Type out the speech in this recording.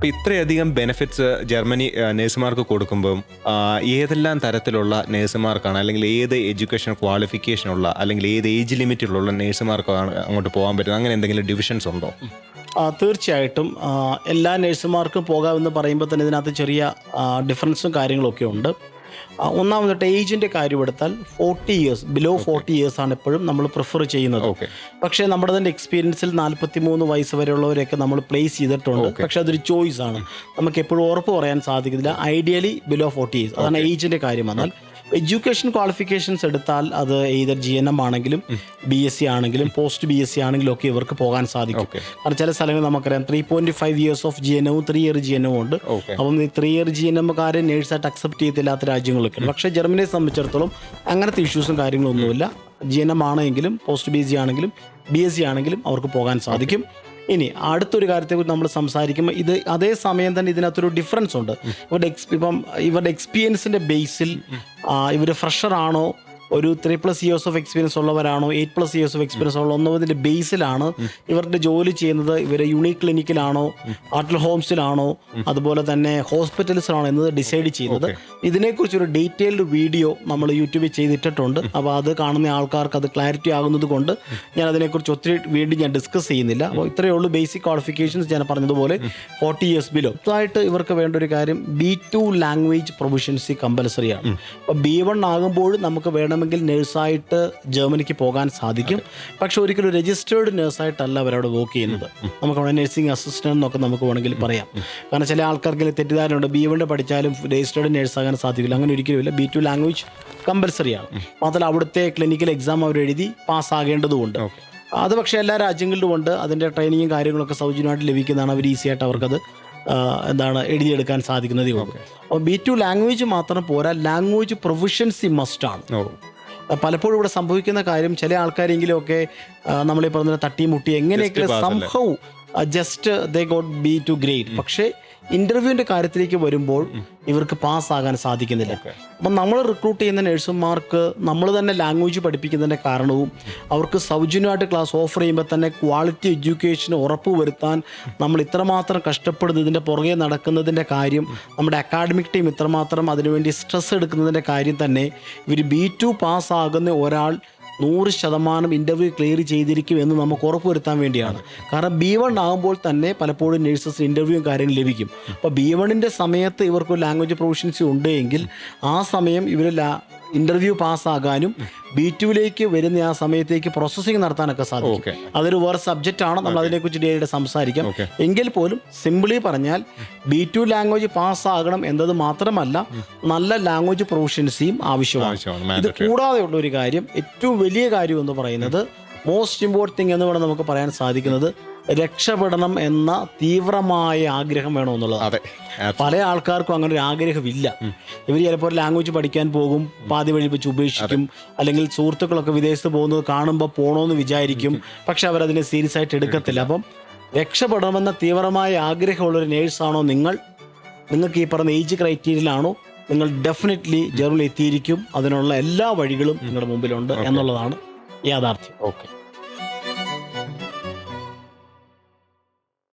അപ്പൊ ഇത്രയധികം benefits Germany നേഴ്സുമാർക്ക് കൊടുക്കുമ്പം ഏതെല്ലാം തരത്തിലുള്ള നേഴ്സുമാർക്കാണ് അല്ലെങ്കിൽ ഏത് എഡ്യൂക്കേഷൻ ക്വാളിഫിക്കേഷൻ ഉള്ള അല്ലെങ്കിൽ ഏത് ഏജ് ലിമിറ്റിലുള്ള നേഴ്സുമാർക്കാണ് അങ്ങോട്ട് പോകാൻ പറ്റുന്നത്? അങ്ങനെ എന്തെങ്കിലും ഡിവിഷൻസ് ഉണ്ടോ? തീർച്ചയായിട്ടും. എല്ലാ നഴ്സുമാർക്കും പോകാമെന്ന് പറയുമ്പോൾ തന്നെ ഇതിനകത്ത് ചെറിയ ഡിഫറൻസും കാര്യങ്ങളൊക്കെ ഉണ്ട് ഒന്നാമതായിട്ട് ഏജിന്റെ കാര്യം എടുത്താൽ forty years below forty years ആണ് എപ്പോഴും നമ്മൾ പ്രിഫർ ചെയ്യുന്നത്. പക്ഷേ നമ്മുടെ തന്നെ എക്സ്പീരിയൻസിൽ നാൽപ്പത്തി മൂന്ന് വയസ്സ് വരെയുള്ളവരെയൊക്കെ നമ്മൾ പ്ലേസ് ചെയ്തിട്ടുണ്ട്. പക്ഷേ അതൊരു ചോയ്സ് ആണ്. നമുക്ക് എപ്പോഴും ഉറപ്പ് പറയാൻ സാധിക്കുന്നില്ല ഐഡിയലി ബിലോ ഫോർട്ടി ഇയേഴ്സ് അതാണ് ഏജിന്റെ കാര്യം. വന്നാൽ എഡ്യൂക്കേഷൻ ക്വാളിഫിക്കേഷൻസ് എടുത്താൽ അത് ഏതർ ജി എൻ എം ആണെങ്കിലും ബി എസ് സി ആണെങ്കിലും പോസ്റ്റ് ബി എസ് സി ആണെങ്കിലും ഒക്കെ ഇവർക്ക് പോകാൻ സാധിക്കും. കാരണം ചില സ്ഥലങ്ങളിൽ നമുക്കറിയാം three point five years of G N എവും three year G N എവും ഉണ്ട്. അപ്പം ഈ ത്രീ ഇയർ ജി എൻ എമ്മുകാരെ നേഴ്സായിട്ട് അക്സെപ്റ്റ് ചെയ്തില്ലാത്ത രാജ്യങ്ങളൊക്കെ പക്ഷേ ജർമ്മനിയെ സംബന്ധിച്ചിടത്തോളം അങ്ങനത്തെ ഇഷ്യൂസും കാര്യങ്ങളൊന്നുമില്ല ജി എൻ എം ആണെങ്കിലും പോസ്റ്റ് ബി എസ് സി ആണെങ്കിലും ബി എസ് സി ആണെങ്കിലും അവർക്ക് പോകാൻ സാധിക്കും. ഇനി അടുത്തൊരു കാര്യത്തെക്കുറിച്ച് നമ്മൾ സംസാരിക്കുമ്പോൾ ഇത് അതേ സമയം തന്നെ ഇതിനകത്തൊരു ഡിഫറൻസ് ഉണ്ട്. ഇവരുടെ എക്സ് ഇപ്പം ഇവരുടെ എക്സ്പീരിയൻസിന്റെ ബേസിൽ ഇവർ ഫ്രഷറാണോ ഒരു three plus years of experience ഉള്ളവരാണോ eight plus years of experience ഉള്ള ഒന്നതിന്റെ ബേസിലാണ് ഇവരുടെ ജോലി ചെയ്യുന്നത്. ഇവരെ യൂണിക് ക്ലിനിക്കിലാണോ ആർട്ടൽ ഹോംസിലാണോ അതുപോലെ തന്നെ ഹോസ്പിറ്റൽസിലാണോ എന്നത് ഡിസൈഡ് ചെയ്യുന്നത്. ഇതിനെക്കുറിച്ച് ഒരു ഡീറ്റെയിൽഡ് വീഡിയോ നമ്മൾ യൂട്യൂബിൽ ചെയ്തിട്ടിട്ടുണ്ട്. അപ്പോൾ അത് കാണുന്ന ആൾക്കാർക്ക് അത് ക്ലാരിറ്റി ആകുന്നത് കൊണ്ട് ഞാൻ അതിനെക്കുറിച്ച് ഒത്തിരി വീണ്ടും ഞാൻ ഡിസ്കസ് ചെയ്യുന്നില്ല. അപ്പോൾ ഇത്രയേ ഉള്ളൂ ബേസിക് ക്വാളിഫിക്കേഷൻസ് ഞാൻ പറഞ്ഞതുപോലെ ഫോർട്ടി ഇയേഴ്സ് ബിലോ ആയിട്ട് ഇവർക്ക് വേണ്ട ഒരു കാര്യം B two language proficiency compulsory ആണ്. അപ്പോൾ ബി വൺ ആകുമ്പോഴും നമുക്ക് വേണമെങ്കിൽ നേഴ്സായിട്ട് ജർമ്മനിക്ക് പോകാൻ സാധിക്കും. പക്ഷെ ഒരിക്കലും രജിസ്റ്റേർഡ് നേഴ്സായിട്ടല്ല അവരവിടെ വർക്ക് ചെയ്യുന്നത്. നമുക്ക് അവിടെ നഴ്സിംഗ് അസിസ്റ്റന്റ് എന്നൊക്കെ നമുക്ക് വേണമെങ്കിൽ പറയാം. കാരണം ചില ആൾക്കാർക്ക് തെറ്റിദ്ധാരണയുണ്ട്. ബി വണ്ണ് പഠിച്ചാലും രജിസ്റ്റേർഡ് നേഴ്സാകാൻ സാധിക്കില്ല. അങ്ങനെ ഒരിക്കലുമില്ല ബി ടു ലാംഗ്വേജ് കമ്പൽസറി ആണ്. മാത്രമല്ല അവിടുത്തെ ക്ലിനിക്കൽ എക്സാം അവർ എഴുതി പാസ്സാകേണ്ടതുണ്ട് അത് പക്ഷേ എല്ലാ രാജ്യങ്ങളിലും ഉണ്ട്. അതിന്റെ ട്രെയിനിങ്ങും കാര്യങ്ങളൊക്കെ സൗജന്യമായിട്ട് ലഭിക്കുന്നതാണ് അവർ ഈസിയായിട്ട് അവർക്കത് എന്താണ് എഴുതിയെടുക്കാൻ സാധിക്കുന്നതേ ഉള്ളൂ. അപ്പോൾ ബി ടു ലാംഗ്വേജ് മാത്രം പോരാ ലാംഗ്വേജ് പ്രൊഫഷൻസി മസ്റ്റാണ് പലപ്പോഴും ഇവിടെ സംഭവിക്കുന്ന കാര്യം ചില ആൾക്കാരെങ്കിലും ഒക്കെ നമ്മൾ ഈ പറഞ്ഞ തട്ടിമുട്ടി എങ്ങനെയൊക്കെ? സംഭവ just they got B two grade പക്ഷേ ഇന്റർവ്യൂവിന്റെ കാര്യത്തിലേക്ക് വരുമ്പോൾ ഇവർക്ക് പാസ് ആകാൻ സാധിക്കുന്നില്ല അപ്പൊ നമ്മൾ റിക്രൂട്ട് ചെയ്യുന്ന നഴ്സുമാർക്ക് നമ്മൾ തന്നെ ലാംഗ്വേജ് പഠിപ്പിക്കുന്നതിന്റെ കാരണവും അവർക്ക് സൗജന്യമായിട്ട് ക്ലാസ് ഓഫർ ചെയ്യുമ്പോൾ തന്നെ ക്വാളിറ്റി എഡ്യൂക്കേഷൻ ഉറപ്പ് വരുത്താൻ നമ്മൾ ഇത്രമാത്രം കഷ്ടപ്പെടുന്നതിന്റെ പുറകെ നടക്കുന്നതിന്റെ കാര്യം നമ്മുടെ അക്കാഡമിക് ടീം ഇത്രമാത്രം അതിനുവേണ്ടി സ്ട്രെസ് എടുക്കുന്നതിന്റെ കാര്യം തന്നെ ഇവർ ബി ടു പാസ് ആകുന്ന ഒരാൾ നൂറ് ശതമാനം ഇന്റർവ്യൂ ക്ലിയർ ചെയ്തിരിക്കും എന്ന് നമുക്ക് ഉറപ്പുവരുത്താൻ വേണ്ടിയാണ്. കാരണം ബി വൺ ആകുമ്പോൾ തന്നെ പലപ്പോഴും നേഴ്സസ് ഇന്റർവ്യൂവും കാര്യങ്ങൾ ലഭിക്കും. അപ്പോൾ ബി വണ്ണിന്റെ സമയത്ത് ഇവർക്ക് ലാംഗ്വേജ് പ്രൊഫഷൻസി ഉണ്ട് എങ്കിൽ ആ സമയം ഇവർ ലാ ഇന്റർവ്യൂ പാസ്സാകാനും ബി ടുവിലേക്ക് വരുന്ന ആ സമയത്തേക്ക് പ്രോസസ്സിംഗ് നടത്താനൊക്കെ സാധിക്കും. അതൊരു വേറെ സബ്ജക്റ്റ് ആണ്. നമ്മൾ അതിനെക്കുറിച്ച് ഡേയുടെ സംസാരിക്കാം. എങ്കിൽ പോലും സിംപിളി പറഞ്ഞാൽ ബി ടു ലാംഗ്വേജ് പാസ്സാകണം എന്നത് മാത്രമല്ല നല്ല ലാംഗ്വേജ് പ്രൊഫഷൻസിയും ആവശ്യമാണ്. ഇത് കൂടാതെ കൂടാതെയുള്ള ഒരു കാര്യം ഏറ്റവും വലിയ കാര്യം എന്ന് പറയുന്നത് മോസ്റ്റ് ഇമ്പോർട്ടന്റ് തിങ് എന്ന് വേണം നമുക്ക് പറയാൻ സാധിക്കുന്നത് രക്ഷപ്പെടണം എന്ന തീവ്രമായ ആഗ്രഹം വേണമെന്നുള്ളത് അതെ. പല ആൾക്കാർക്കും അങ്ങനെ ഒരു ആഗ്രഹമില്ല. ഇവർ ചിലപ്പോൾ ലാംഗ്വേജ് പഠിക്കാൻ പോകും പാതി വഴി വെച്ച് ഉപേക്ഷിക്കും അല്ലെങ്കിൽ സുഹൃത്തുക്കളൊക്കെ വിദേശത്ത് പോകുന്നത് കാണുമ്പോൾ പോകണമെന്ന് വിചാരിക്കും. പക്ഷെ അവരതിനെ സീരിയസ് ആയിട്ട് എടുക്കത്തില്ല. അപ്പം രക്ഷപ്പെടണമെന്ന തീവ്രമായ ആഗ്രഹമുള്ള ഒരു നേഴ്സാണോ നിങ്ങൾ? നിങ്ങൾക്ക് ഈ പറഞ്ഞ ഏജ് ക്രൈറ്റീരിയയിലാണോ നിങ്ങൾ ഡെഫിനറ്റ്ലി ജർമ്മനിൽ എത്തിയിരിക്കും. അതിനുള്ള എല്ലാ വഴികളും നിങ്ങളുടെ മുമ്പിലുണ്ട് എന്നുള്ളതാണ് യാഥാർത്ഥ്യം. ഓക്കെ.